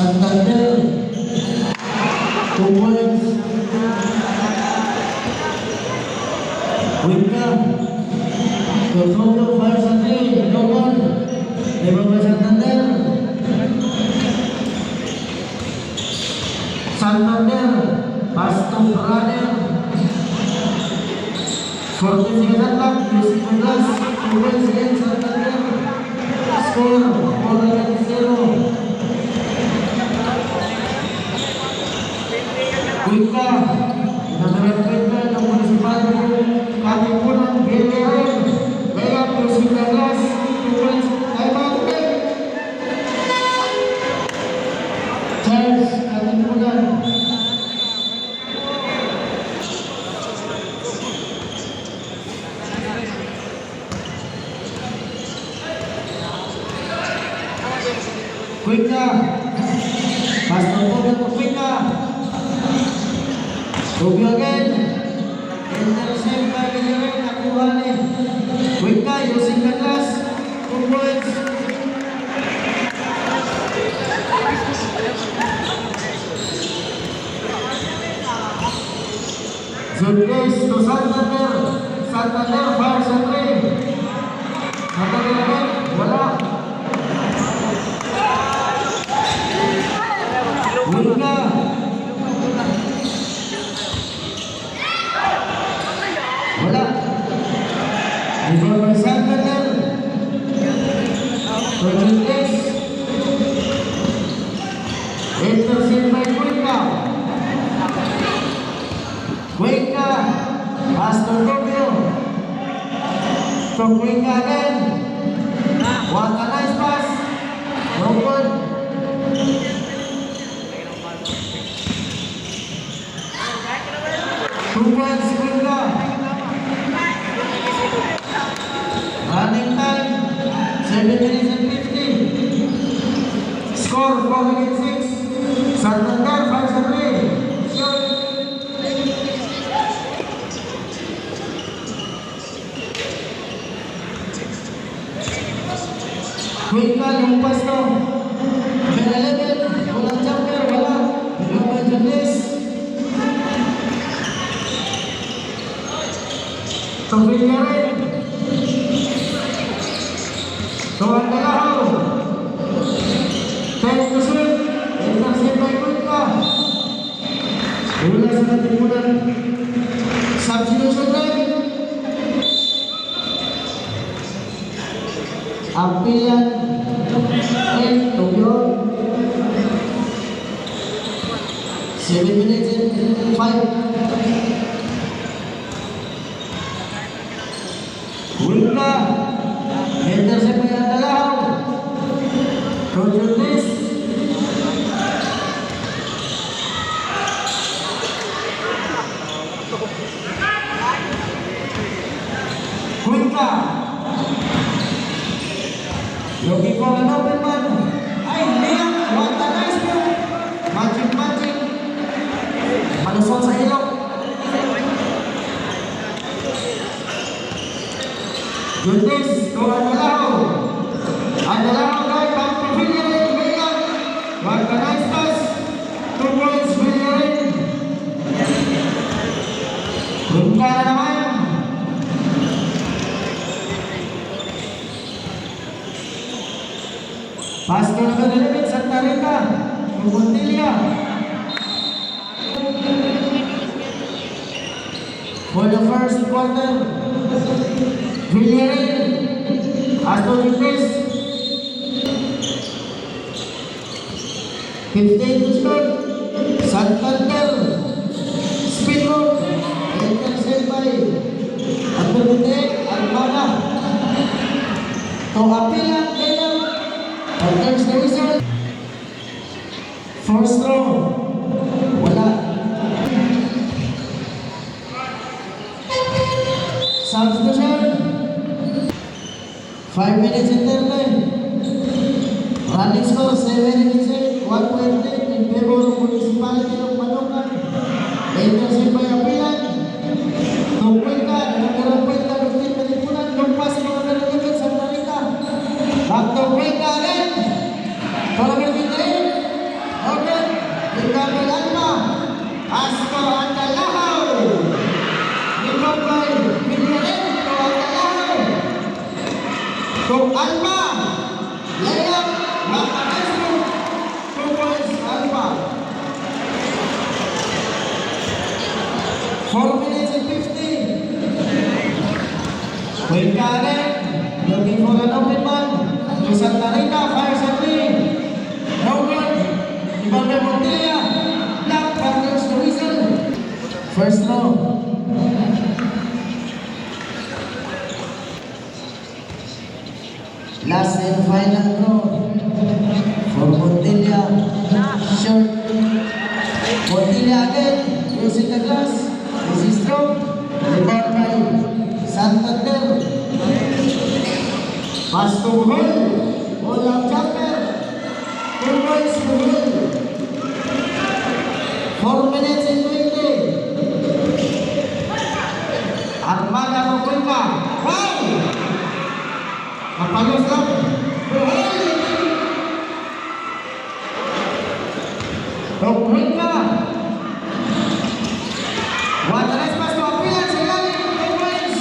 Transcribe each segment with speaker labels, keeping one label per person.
Speaker 1: Santander. Two points. Winka. Tornado fire sa three. No one. Ba Santander? Santander. Pastor. 14 seconds left. Music Douglas. Two points against kita kita terapkan kita mulai sepatu kami pun beliau beliau bersihkan las tuan saya bangun Charles Rubio again. Intercept by Villarreal, nakuha ni Kuika using the glass. Two points. Zurdes to Santander. Santander fire sa three. Santander again, wala. Kuika. Wala. Informer Santander. Projectes. Intercept by Cuenca. Cuenca. Pastor Rubio. To Cuenca again. Sambil nyerik Tuan tengah tu Tengah tu sweep Tengah siapa ikutkah Bula sangat timbunan Substitution lagi Ampilan Eh, Tokyo Seven minutes and five Hulka. Looking for an open man. Ay, Liam, what a nice move. Magic, magic. Malusot sa ilok. Yundes, to Andalaw. Andalaw kay Pampo Villarin, Villarin. What a Number 11, Santa Rita. Pupuntilia. For the first quarter, Villarreal to replace 15 to shoot. Five minutes in there time. Running score seven against eight. One point eight in favor of municipality of Manokan. Intercept by Apilan. Tungkuin ka, nagkaroon To Alba. Layup. Matanesi. Two points Alba. Four minutes and fifty. Wait again. Looking for an open man. To Santa Rita. Fires a three. No good. Ibalde Montilla. Black Panthers to whistle. First row. Last and final throw for Montilla. Short. Montilla again. Using the glass. This is strong. Rebound by Santander. Pass to Buhol. Ball of jumper. Two points Buhol. Four minutes and Kapalos lang. Buhol! Mokuika. Guadalas pass to Apilan sa ilalim. Two points.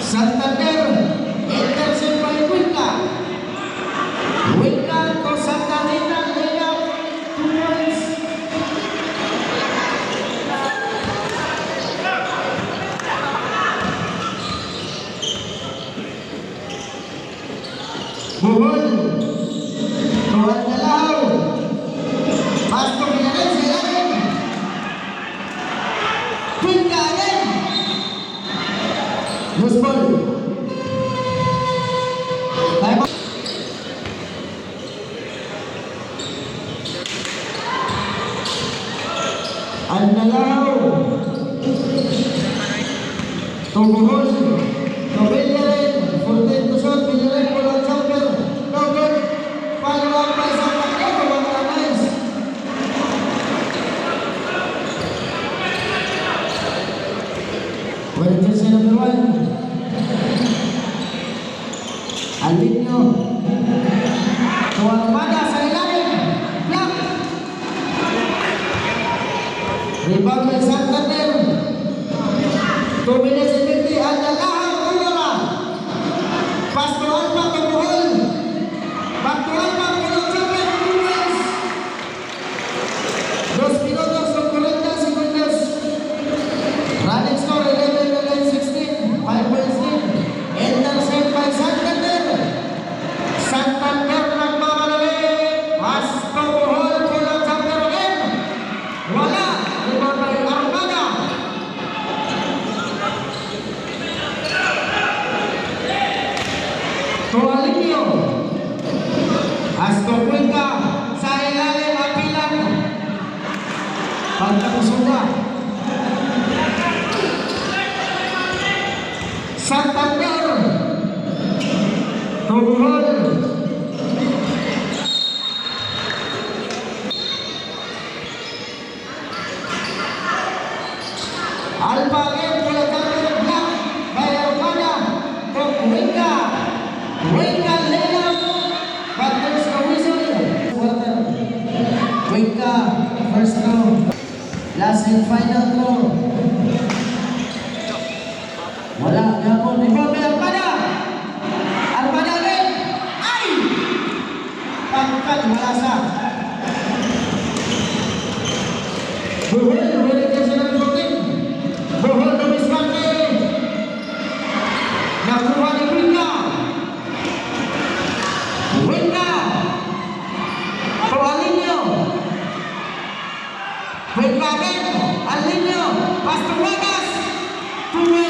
Speaker 1: Santander. Intercept by Cuenca. Cuenca to Santa Rita. Layup. Two points. Buhol. Tuhan Galaw. Pasto Villarreal sa ilalim. Time out. Andalaw. Tumuhol. Por el tercero me. Al niño. Last and final throw. Wala, gapon. Rebound by Armada. Armada again. Ay! Pagkat malasa. Buhol, Two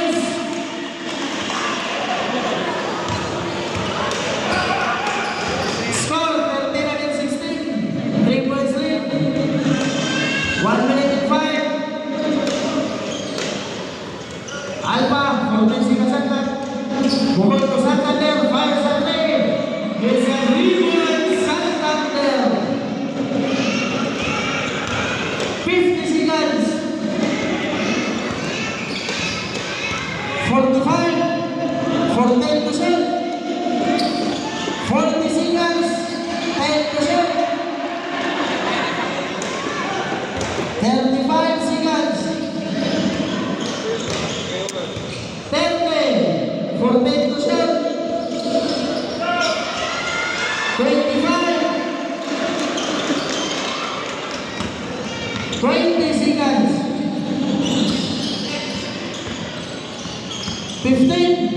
Speaker 1: 35 seconds. 30. 14 to shot. 25. 20 seconds. 15.